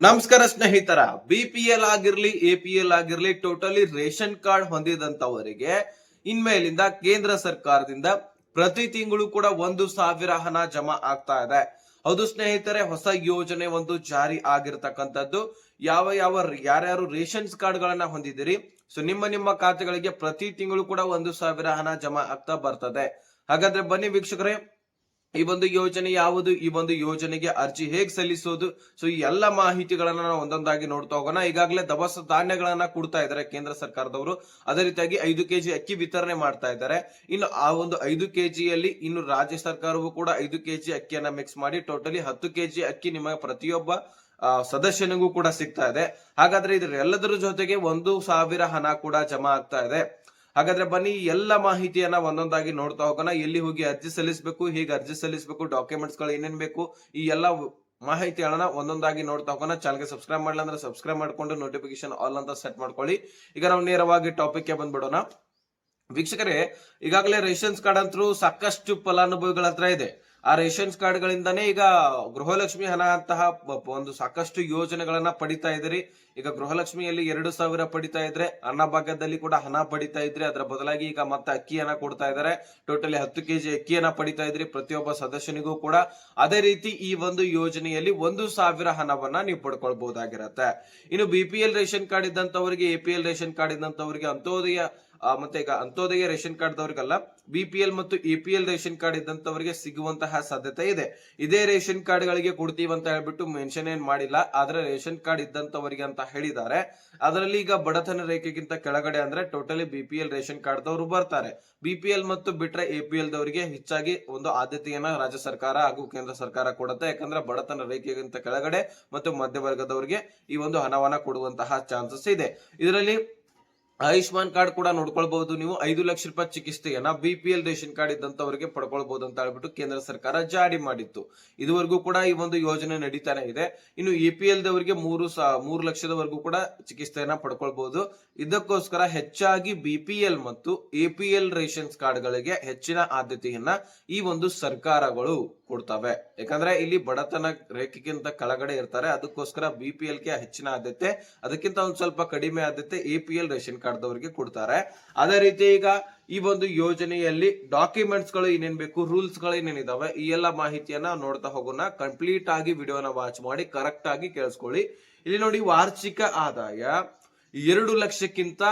ನಮಸ್ಕಾರ ಸ್ನೇಹಿತರ B P L ಆಗಿರ್ಲಿ ಎ ಪಿ ಎಲ್ ಆಗಿರ್ಲಿ ಟೋಟಲಿ ರೇಷನ್ ಕಾರ್ಡ್ ಹೊಂದಿದಂತವರಿಗೆ ಇನ್ಮೇಲಿಂದ ಕೇಂದ್ರ ಸರ್ಕಾರದಿಂದ ಪ್ರತಿ ತಿಂಗಳು ಕೂಡ ಒಂದು ಸಾವಿರ ಹಣ ಜಮಾ ಆಗ್ತಾ ಇದೆ. ಹೌದು ಸ್ನೇಹಿತರೆ, ಹೊಸ ಯೋಜನೆ ಒಂದು ಜಾರಿ ಆಗಿರ್ತಕ್ಕಂಥದ್ದು. ಯಾವ ಯಾವ ಯಾರ್ಯಾರು ರೇಷನ್ ಕಾರ್ಡ್ ಗಳನ್ನ ಹೊಂದಿದಿರಿ ಸೊ ನಿಮ್ಮ ನಿಮ್ಮ ಖಾತೆಗಳಿಗೆ ಪ್ರತಿ ತಿಂಗಳು ಕೂಡ ಒಂದು ಸಾವಿರ ಹಣ ಜಮಾ ಆಗ್ತಾ ಬರ್ತದೆ. ಹಾಗಾದ್ರೆ ಬನ್ನಿ ವೀಕ್ಷಕರೇ ಈ ಒಂದು ಯೋಜನೆ ಯಾವುದು? ಈ ಒಂದು ಯೋಜನೆಗೆ ಅರ್ಜಿ ಹೇಗೆ ಸಲ್ಲಿಸೋದು? ಸೊ ಈ ಎಲ್ಲ ಮಾಹಿತಿಗಳನ್ನ ನಾವು ಒಂದೊಂದಾಗಿ ನೋಡ್ತಾ ಹೋಗೋಣ. ಈಗಾಗಲೇ ದವಸ ಧಾನ್ಯಗಳನ್ನ ಕೊಡ್ತಾ ಇದ್ದಾರೆ ಕೇಂದ್ರ ಸರ್ಕಾರದವರು. ಅದೇ ರೀತಿಯಾಗಿ ಐದು ಕೆಜಿ ಅಕ್ಕಿ ವಿತರಣೆ ಮಾಡ್ತಾ ಇದ್ದಾರೆ. ಇನ್ನು ಆ ಒಂದು ಐದು ಕೆಜಿಯಲ್ಲಿ ಇನ್ನು ರಾಜ್ಯ ಸರ್ಕಾರವು ಕೂಡ ಐದು ಕೆಜಿ ಅಕ್ಕಿಯನ್ನ ಮಿಕ್ಸ್ ಮಾಡಿ ಟೋಟಲಿ ಹತ್ತು ಕೆಜಿ ಅಕ್ಕಿ ನಿಮಗೆ ಪ್ರತಿಯೊಬ್ಬ ಸದಸ್ಯನಿಗೂ ಕೂಡ ಸಿಗ್ತಾ ಇದೆ. ಹಾಗಾದ್ರೆ ಇದರ ಎಲ್ಲದರ ಜೊತೆಗೆ ಒಂದು ಸಾವಿರ ಹಣ ಕೂಡ ಜಮಾ ಆಗ್ತಾ ಇದೆ. ಹಾಗಾದ್ರೆ ಬನ್ನಿ, ಎಲ್ಲ ಮಾಹಿತಿಯನ್ನ ಒಂದೊಂದಾಗಿ ನೋಡ್ತಾ ಹೋಗೋಣ. ಎಲ್ಲಿ ಹೋಗಿ ಅರ್ಜಿ ಸಲ್ಲಿಸಬೇಕು, ಹೇಗೆ ಅರ್ಜಿ ಸಲ್ಲಿಸಬೇಕು ಡಾಕ್ಯುಮೆಂಟ್ಸ್ಗಳು ಏನೇನ್ ಬೇಕು, ಈ ಎಲ್ಲ ಮಾಹಿತಿಗಳನ್ನ ಒಂದೊಂದಾಗಿ ನೋಡ್ತಾ ಹೋಗೋಣ. ಚಾನಲ್ಗೆ ಸಬ್ಸ್ಕ್ರೈಬ್ ಮಾಡಲ್ಲ ಅಂದ್ರೆ ಸಬ್ಸ್ಕ್ರೈಬ್ ಮಾಡ್ಕೊಂಡು ನೋಟಿಫಿಕೇಶನ್ ಆಲ್ ಅಂತ ಸೆಟ್ ಮಾಡ್ಕೊಳ್ಳಿ. ಈಗ ನಾವು ನೇರವಾಗಿ ಟಾಪಿಕ್ಗೆ ಬಂದ್ಬಿಡೋಣ. ವೀಕ್ಷಕರೇ, ಈಗಾಗಲೇ ರೇಷನ್ಸ್ ಕಾರ್ಡ್ ಅಂತೂ ಸಾಕಷ್ಟು ಫಲಾನುಭವಿಗಳ ಹತ್ರ ಇದೆ. ಆ ರೇಷನ್ಸ್ ಕಾರ್ಡ್ ಗಳಿಂದಾನೇ ಈಗ ಗೃಹಲಕ್ಷ್ಮಿ ಹಣ ಅಂತಹ ಒಂದು ಸಾಕಷ್ಟು ಯೋಜನೆಗಳನ್ನ ಪಡಿತಾ ಇದ್ರಿ ಈಗ ಗೃಹಲಕ್ಷ್ಮಿಯಲ್ಲಿ ಎರಡು ಸಾವಿರ ಪಡಿತಾ ಇದ್ರೆ ಅನ್ನಭಾಗ್ಯದಲ್ಲಿ ಕೂಡ ಹಣ ಪಡಿತಾ ಇದ್ರೆ, ಅದರ ಬದಲಾಗಿ ಈಗ ಮತ್ತೆ ಅಕ್ಕಿಯನ್ನ ಕೊಡ್ತಾ ಇದ್ದಾರೆ. ಟೋಟಲಿ ಹತ್ತು ಕೆಜಿ ಅಕ್ಕಿಯನ್ನ ಪಡಿತಾ ಇದ್ರಿ ಪ್ರತಿಯೊಬ್ಬ ಸದಸ್ಯನಿಗೂ ಕೂಡ. ಅದೇ ರೀತಿ ಈ ಒಂದು ಯೋಜನೆಯಲ್ಲಿ ಒಂದು ಸಾವಿರ ಹಣವನ್ನ ನೀವು ಪಡ್ಕೊಳ್ಬಹುದಾಗಿರತ್ತೆ. ಇನ್ನು B P L ration card ಇದ್ದಂತವರಿಗೆ A P L ration card ಇದ್ದಂತವರಿಗೆ Antyodaya ಮತ್ತೆ ಈಗ ಅಂತೋದಯ ರೇಷನ್ ಕಾರ್ಡ್ ದವರಿಗಲ್ಲ ಬಿ ಪಿ ಎಲ್ ಮತ್ತು A P L ration card ಇದ್ದಂತವರಿಗೆ ಸಿಗುವಂತಹ ಸಾಧ್ಯತೆ ಇದೆ. ಇದೇ ರೇಷನ್ ಕಾರ್ಡ್ ಗಳಿಗೆ ಕೊಡ್ತೀವಿ ಅಂತ ಹೇಳ್ಬಿಟ್ಟು ಮೆನ್ಷನ್ ಏನ್ ಮಾಡಿಲ್ಲ, ಆದ್ರೆ ರೇಷನ್ ಕಾರ್ಡ್ ಇದ್ದಂತವರಿಗೆ ಅಂತ ಹೇಳಿದ್ದಾರೆ. ಅದರಲ್ಲಿ ಈಗ ಬಡತನ ರೇಖೆಗಿಂತ ಕೆಳಗಡೆ ಅಂದ್ರೆ totally B P L ration card ದವರು ಬರ್ತಾರೆ. ಬಿ ಪಿ ಎಲ್ ಮತ್ತು ಬಿಟ್ರೆ ಎ ಪಿ ಎಲ್ ದವರಿಗೆ ಹೆಚ್ಚಾಗಿ ಒಂದು ಆದ್ಯತೆಯನ್ನ ರಾಜ್ಯ ಸರ್ಕಾರ ಹಾಗೂ ಕೇಂದ್ರ ಸರ್ಕಾರ ಕೊಡುತ್ತೆ. ಯಾಕಂದ್ರೆ ಬಡತನ ರೇಖೆಗಿಂತ ಕೆಳಗಡೆ ಮತ್ತು ಮಧ್ಯವರ್ಗದವರಿಗೆ ಈ ಒಂದು ಹಣವನ್ನ ಕೊಡುವಂತಹ ಚಾನ್ಸಸ್ ಇದೆ. ಇದರಲ್ಲಿ ಆಯುಷ್ಮಾನ್ ಕಾರ್ಡ್ ಕೂಡ ನೋಡ್ಕೊಳ್ಬಹುದು ನೀವು. ಐದು ಲಕ್ಷ ರೂಪಾಯಿ ಚಿಕಿತ್ಸೆಯನ್ನ B P L ration card ಇದ್ದಂತವರಿಗೆ ಪಡ್ಕೊಳ್ಬಹುದು ಅಂತ ಹೇಳ್ಬಿಟ್ಟು ಕೇಂದ್ರ ಸರ್ಕಾರ ಜಾರಿ ಮಾಡಿತ್ತು. ಇದುವರೆಗೂ ಕೂಡ ಈ ಒಂದು ಯೋಜನೆ ನಡೀತಾನೆ ಇದೆ. ಇನ್ನು ಎ ಪಿ ಎಲ್ ದವರಿಗೆ ಮೂರು ಮೂರು ಲಕ್ಷದವರೆಗೂ ಕೂಡ ಚಿಕಿತ್ಸೆಯನ್ನ ಪಡ್ಕೊಳ್ಬಹುದು. ಇದಕ್ಕೋಸ್ಕರ ಹೆಚ್ಚಾಗಿ ಬಿ ಪಿ ಎಲ್ ಮತ್ತು ಎ ಪಿ ಎಲ್ ರೇಷನ್ಸ್ ಕಾರ್ಡ್ಗಳಿಗೆ ಹೆಚ್ಚಿನ ಆದ್ಯತೆಯನ್ನ ಈ ಒಂದು ಸರ್ಕಾರಗಳು ಕೊಡ್ತವೆ. ಯಾಕಂದ್ರೆ ಇಲ್ಲಿ ಬಡತನ ರೇಖೆಗಿಂತ ಕೆಳಗಡೆ ಇರ್ತಾರೆ. ಅದಕ್ಕೋಸ್ಕರ ಬಿ ಪಿ ಎಲ್ಗೆ ಹೆಚ್ಚಿನ ಆದ್ಯತೆ, ಅದಕ್ಕಿಂತ ಒಂದ್ ಸ್ವಲ್ಪ ಕಡಿಮೆ ಆದ್ಯತೆ A P L ration card ದವರಿಗೆ ಕೊಡ್ತಾರೆ. ಅದೇ ರೀತಿ ಈಗ ಈ ಒಂದು ಯೋಜನೆಯಲ್ಲಿ ಡಾಕ್ಯುಮೆಂಟ್ಸ್ಗಳು ಏನೇನ್ ಬೇಕು ರೂಲ್ಸ್ಗಳು ಏನೇನಿದಾವೆ ಈ ಎಲ್ಲ ಮಾಹಿತಿಯನ್ನ ನೋಡ್ತಾ ಹೋಗೋಣ. ಕಂಪ್ಲೀಟ್ ಆಗಿ ವಿಡಿಯೋನ ವಾಚ್ ಮಾಡಿ ಕರೆಕ್ಟ್ ಆಗಿ ಕೇಳಿಸ್ಕೊಳ್ಳಿ. ಇಲ್ಲಿ ನೋಡಿ ವಾರ್ಷಿಕ ಆದಾಯ ಎರಡು ಲಕ್ಷಕ್ಕಿಂತ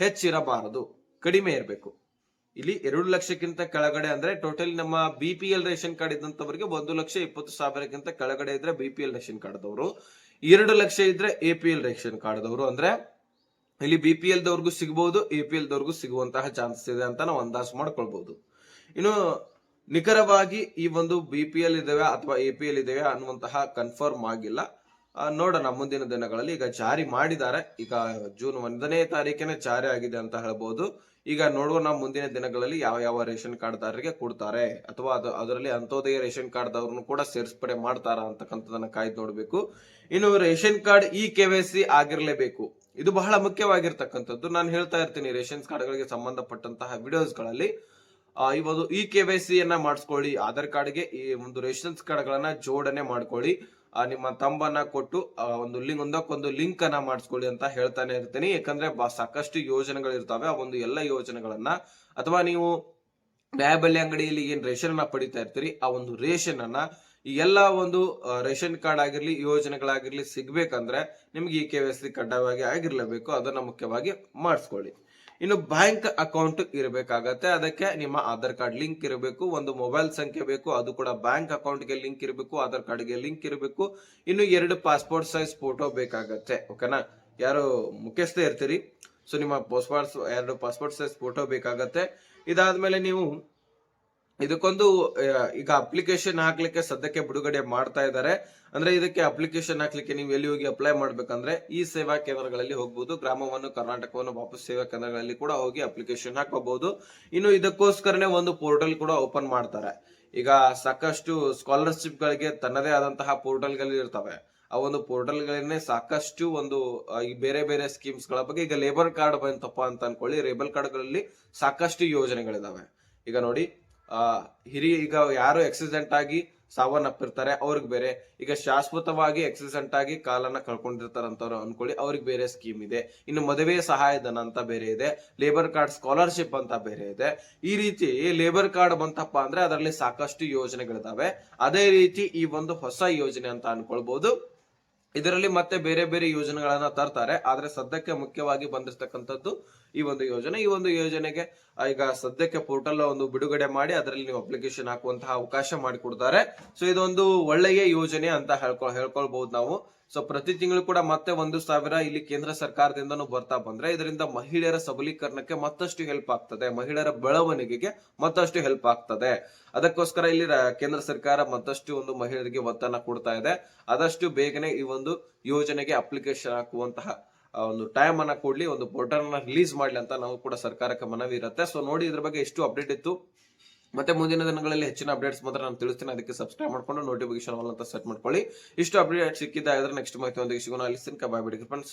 ಹೆಚ್ಚಿರಬಾರದು, ಕಡಿಮೆ ಇರಬೇಕು. ಇಲ್ಲಿ ಎರಡು ಲಕ್ಷಕ್ಕಿಂತ ಕೆಳಗಡೆ ಅಂದ್ರೆ ಟೋಟಲ್ ನಮ್ಮ B P L ration card ಇದ್ದಂತವರಿಗೆ ಒಂದು ಲಕ್ಷ ಇಪ್ಪತ್ತು ಸಾವಿರಕ್ಕಿಂತ ಕೆಳಗಡೆ ಇದ್ರೆ B P L ration card ಅವರು ಎರಡು ಲಕ್ಷ ಇದ್ರೆ A P L ration card ದವರು ಅಂದ್ರೆ ಇಲ್ಲಿ ಬಿ ಪಿ ಎಲ್ ದವ್ರಿಗೂ ಸಿಗಬಹುದು ಎ ಪಿ ಎಲ್ ದವ್ರಿಗೂ ಸಿಗುವಂತಹ ಚಾನ್ಸಸ್ ಇದೆ ಅಂತ ನಾವು ಅಂದಾಜು ಮಾಡ್ಕೊಳ್ಬಹುದು ಇನ್ನು ನಿಖರವಾಗಿ ಈ ಒಂದು ಬಿ ಪಿ ಎಲ್ ಇದಾವೆ ಅಥವಾ ಎ ಪಿ ಎಲ್ ಇದಾವೆ ಅನ್ನುವಂತಹ ಕನ್ಫರ್ಮ್ ಆಗಿಲ್ಲ. ನೋಡೋಣ, ಮುಂದಿನ ದಿನಗಳಲ್ಲಿ ಈಗ ಜಾರಿ ಮಾಡಿದ್ದಾರೆ. ಈಗ ಜೂನ್ ಒಂದನೇ ತಾರೀಕಿನ ಜಾರಿ ಆಗಿದೆ ಅಂತ ಹೇಳ್ಬೋದು. ಈಗ ನೋಡೋಣ, ಮುಂದಿನ ದಿನಗಳಲ್ಲಿ ಯಾವ ಯಾವ ರೇಷನ್ ಕಾರ್ಡ್ದಾರರಿಗೆ ಕೊಡ್ತಾರೆ ಅಥವಾ ಅದು, ಅದರಲ್ಲಿ ಅಂತೋದಯ ರೇಷನ್ ಕಾರ್ಡ್ದವ್ರನ್ನು ಕೂಡ ಸೇರಿಸ್ಪಡೆ ಮಾಡ್ತಾರ ಅಂತಕ್ಕಂಥದನ್ನ ಕಾಯ್ದು ನೋಡಬೇಕು. ಇನ್ನು ration card E K Y C ಆಗಿರ್ಲೇಬೇಕು. ಇದು ಬಹಳ ಮುಖ್ಯವಾಗಿರ್ತಕ್ಕಂಥದ್ದು. ನಾನು ಹೇಳ್ತಾ ಇರ್ತೀನಿ ರೇಷನ್ ಕಾರ್ಡ್ಗಳಿಗೆ ಸಂಬಂಧಪಟ್ಟಂತಹ ವಿಡಿಯೋಸ್ಗಳಲ್ಲಿ. ಒಂದು ಇ ಕೆ ವೈ ಸಿ ಯನ್ನ ಮಾಡಿಸ್ಕೊಳ್ಳಿ, ಆಧಾರ್ ಕಾರ್ಡ್ಗೆ ಈ ಒಂದು ರೇಷನ್ಸ್ ಕಾರ್ಡ್ಗಳನ್ನ ಜೋಡಣೆ ಮಾಡ್ಕೊಳ್ಳಿ ನಿಮ್ಮ ತಂಬನ್ನ ಕೊಟ್ಟು ಒಂದು ಲಿಂಕ್ ಒಂದಕ್ಕೊಂದು ಲಿಂಕ್ ಅನ್ನ ಮಾಡಿಸ್ಕೊಳ್ಳಿ ಅಂತ ಹೇಳ್ತಾನೆ ಇರ್ತೀನಿ. ಯಾಕಂದ್ರೆ ಸಾಕಷ್ಟು ಯೋಜನೆಗಳು ಇರ್ತಾವೆ ಆ ಒಂದು ಎಲ್ಲ ಯೋಜನೆಗಳನ್ನ, ಅಥವಾ ನೀವು ನ್ಯಾಯಬೆಲೆ ಅಂಗಡಿಯಲ್ಲಿ ಏನ್ ರೇಷನ್ ಅನ್ನ ಪಡಿತಾ ಇರ್ತೀರಿ, ಆ ಒಂದು ರೇಷನ್ ಅನ್ನ ಈ ಎಲ್ಲ ಒಂದು ರೇಷನ್ ಕಾರ್ಡ್ ಆಗಿರ್ಲಿ, ಯೋಜನೆಗಳಾಗಿರ್ಲಿ ಸಿಗ್ಬೇಕಂದ್ರೆ ನಿಮ್ಗೆ ಈ ಕೆ ವೈ ಸಿ ಕಡ್ಡಾಯವಾಗಿ ಆಗಿರ್ಲೇಬೇಕು. ಅದನ್ನ ಮುಖ್ಯವಾಗಿ ಮಾಡಿಸ್ಕೊಳ್ಳಿ. ಇನ್ನು ಬ್ಯಾಂಕ್ ಅಕೌಂಟ್ ಇರಬೇಕಾಗತ್ತೆ. ಅದಕ್ಕೆ ನಿಮ್ಮ ಆಧಾರ್ ಕಾರ್ಡ್ ಲಿಂಕ್ ಇರಬೇಕು. ಒಂದು ಮೊಬೈಲ್ ಸಂಖ್ಯೆ ಬೇಕು. ಅದು ಕೂಡ ಬ್ಯಾಂಕ್ ಅಕೌಂಟ್ಗೆ ಲಿಂಕ್ ಇರಬೇಕು. ಆಧಾರ್ ಕಾರ್ಡ್ಗೆ ಲಿಂಕ್ ಇರಬೇಕು. ಇನ್ನು ಎರಡು ಪಾಸ್ಪೋರ್ಟ್ ಸೈಜ್ ಫೋಟೋ ಬೇಕಾಗತ್ತೆ. ಓಕೆನಾ? ಯಾರು ಮುಖ್ಯಸ್ಥೆ ಇರ್ತೀರಿ? ಸೊ, ನಿಮ್ಮ ಪಾಸ್ಪೋರ್ಟ್ ಎರಡು ಪಾಸ್ಪೋರ್ಟ್ ಸೈಜ್ ಫೋಟೋ ಬೇಕಾಗತ್ತೆ. ಇದಾದ್ಮೇಲೆ ನೀವು ಇದಕ್ಕೊಂದು ಈಗ ಅಪ್ಲಿಕೇಶನ್ ಹಾಕ್ಲಿಕ್ಕೆ ಸದ್ಯಕ್ಕೆ ಬಿಡುಗಡೆ ಮಾಡ್ತಾ ಇದ್ದಾರೆ ಅಂದ್ರೆ ಇದಕ್ಕೆ ಅಪ್ಲಿಕೇಶನ್ ಹಾಕ್ಲಿಕ್ಕೆ ನೀವು ಎಲ್ಲಿ ಹೋಗಿ ಅಪ್ಲೈ ಮಾಡ್ಬೇಕಂದ್ರೆ ಈ ಸೇವಾ ಕೇಂದ್ರಗಳಲ್ಲಿ ಹೋಗ್ಬೋದು. ಗ್ರಾಮವನ್ನು, ಕರ್ನಾಟಕವನ್ನು ವಾಪಸ್ ಸೇವಾ ಕೇಂದ್ರಗಳಲ್ಲಿ ಕೂಡ ಹೋಗಿ ಅಪ್ಲಿಕೇಶನ್ ಹಾಕೋಬಹುದು ಇನ್ನು ಇದಕ್ಕೋಸ್ಕರನೇ ಒಂದು ಪೋರ್ಟಲ್ ಕೂಡ ಓಪನ್ ಮಾಡ್ತಾರೆ. ಈಗ ಸಾಕಷ್ಟು ಸ್ಕಾಲರ್ಶಿಪ್ ಗಳಿಗೆ ತನ್ನದೇ ಆದಂತಹ ಪೋರ್ಟಲ್ಗಳು ಇರ್ತವೆ. ಆ ಒಂದು ಪೋರ್ಟಲ್ ಗಳನ್ನೇ ಸಾಕಷ್ಟು ಒಂದು ಈ ಬೇರೆ ಬೇರೆ ಸ್ಕೀಮ್ಸ್ಗಳ ಬಗ್ಗೆ ಈಗ ಲೇಬರ್ ಕಾರ್ಡ್ ಬಂತಪ್ಪ ಅಂತ ಅನ್ಕೊಳ್ಳಿ. ಲೇಬರ್ ಕಾರ್ಡ್ಗಳಲ್ಲಿ ಸಾಕಷ್ಟು ಯೋಜನೆಗಳಿದಾವೆ. ಈಗ ನೋಡಿ ಹಿರಿಯ ಈಗ ಯಾರು ಆಕ್ಸಿಡೆಂಟ್ ಆಗಿ ಸಾವನ್ನಪ್ಪಿರ್ತಾರೆ, ಅವ್ರಿಗೆ ಬೇರೆ. ಈಗ ಶಾಶ್ವತವಾಗಿ ಎಕ್ಸಿಡೆಂಟ್ ಆಗಿ ಕಾಲನ್ನ ಕಳ್ಕೊಂಡಿರ್ತಾರಂತವ್ರು ಅನ್ಕೊಳ್ಳಿ, ಅವ್ರಿಗೆ ಬೇರೆ ಸ್ಕೀಮ್ ಇದೆ. ಇನ್ನು ಮದುವೆ ಸಹಾಯಧನ ಅಂತ ಬೇರೆ ಇದೆ ಲೇಬರ್ ಕಾರ್ಡ್ ಸ್ಕಾಲರ್ಶಿಪ್ ಅಂತ ಬೇರೆ ಇದೆ. ಈ ರೀತಿ ಲೇಬರ್ ಕಾರ್ಡ್ ಬಂತಪ್ಪ ಅಂದ್ರೆ ಅದರಲ್ಲಿ ಸಾಕಷ್ಟು ಯೋಜನೆಗಳಿದಾವೆ. ಅದೇ ರೀತಿ ಈ ಒಂದು ಹೊಸ ಯೋಜನೆ ಅಂತ ಅನ್ಕೊಳ್ಬಹುದು ಇದರಲ್ಲಿ ಮತ್ತೆ ಬೇರೆ ಬೇರೆ ಯೋಜನೆಗಳನ್ನ ತರ್ತಾರೆ. ಆದ್ರೆ ಸದ್ಯಕ್ಕೆ ಮುಖ್ಯವಾಗಿ ಬಂದಿರತಕ್ಕಂಥದ್ದು ಈ ಒಂದು ಯೋಜನೆ. ಈ ಒಂದು ಯೋಜನೆಗೆ ಈಗ ಸದ್ಯಕ್ಕೆ ಪೋರ್ಟಲ್ ಒಂದು ಬಿಡುಗಡೆ ಮಾಡಿ ಅದರಲ್ಲಿ ನೀವು ಅಪ್ಲಿಕೇಶನ್ ಹಾಕುವಂತಹ ಅವಕಾಶ ಮಾಡಿಕೊಡ್ತಾರೆ. ಸೊ ಇದೊಂದು ಒಳ್ಳೆಯ ಯೋಜನೆ ಅಂತ ಹೇಳ್ಕೊ, ಹೇಳ್ಕೊಳ್ಬಹುದು ನಾವು. ಸೊ ಪ್ರತಿ ತಿಂಗಳು ಕೂಡ ಮತ್ತೆ ಒಂದು ಸಾವಿರ ಇಲ್ಲಿ ಕೇಂದ್ರ ಸರ್ಕಾರದಿಂದನೂ ಬರ್ತಾ ಬಂದ್ರೆ ಇದರಿಂದ ಮಹಿಳೆಯರ ಸಬಲೀಕರಣಕ್ಕೆ ಮತ್ತಷ್ಟು ಹೆಲ್ಪ್ ಆಗ್ತದೆ. ಮಹಿಳೆಯರ ಬೆಳವಣಿಗೆಗೆ ಮತ್ತಷ್ಟು ಹೆಲ್ಪ್ ಆಗ್ತದೆ. ಅದಕ್ಕೋಸ್ಕರ ಇಲ್ಲಿ ಕೇಂದ್ರ ಸರ್ಕಾರ ಮತ್ತಷ್ಟು ಒಂದು ಮಹಿಳೆಯರಿಗೆ ಒತ್ತನ್ನ ಕೊಡ್ತಾ ಇದೆ. ಆದಷ್ಟು ಬೇಗನೆ ಈ ಒಂದು ಯೋಜನೆಗೆ ಅಪ್ಲಿಕೇಶನ್ ಹಾಕುವಂತಹ ಒಂದು ಟೈಮ್ ಅನ್ನ ಕೊಡ್ಲಿ, ಒಂದು ಪೋರ್ಟಲ್ ಅನ್ನ ರಿಲೀಸ್ ಮಾಡ್ಲಿ ಅಂತ ನಾವು ಕೂಡ ಸರ್ಕಾರಕ್ಕೆ ಮನವಿ ಇರುತ್ತೆ. ಸೊ ನೋಡಿ ಇದ್ರ ಬಗ್ಗೆ ಎಷ್ಟು ಅಪ್ಡೇಟ್ ಇತ್ತು. ಮತ್ತೆ ಮುಂದಿನ ದಿನಗಳಲ್ಲಿ ಹೆಚ್ಚಿನ ಅಪ್ಡೇಟ್ಸ್ ಮಾತ್ರ ನಾನು ತಿಳಿಸ್ತೀನಿ. ಅದಕ್ಕೆ ಸಬ್ಸ್ಕ್ರೈಬ್ ಮಾಡ್ಕೊಂಡು ನೋಟಿಫಿಕೇಶನ್ ಅಂತ ಸೆಟ್ ಮಾಡ್ಕೊಳ್ಳಿ. ಇಷ್ಟು ಅಪ್ಡೇಟ್ ಸಿಕ್ಕಿದ್ದಾದ್ರೆ ನೆಕ್ಸ್ಟ್ ಮಾಹಿತಿ ಒಂದಿಗೆ ಸಿಗೋಣ. ಅಲ್ಲಿ ಸಿನ್ಕ ಬಾಯ್ ಬಿಡಿ ಫ್ರೆಂಡ್ಸ್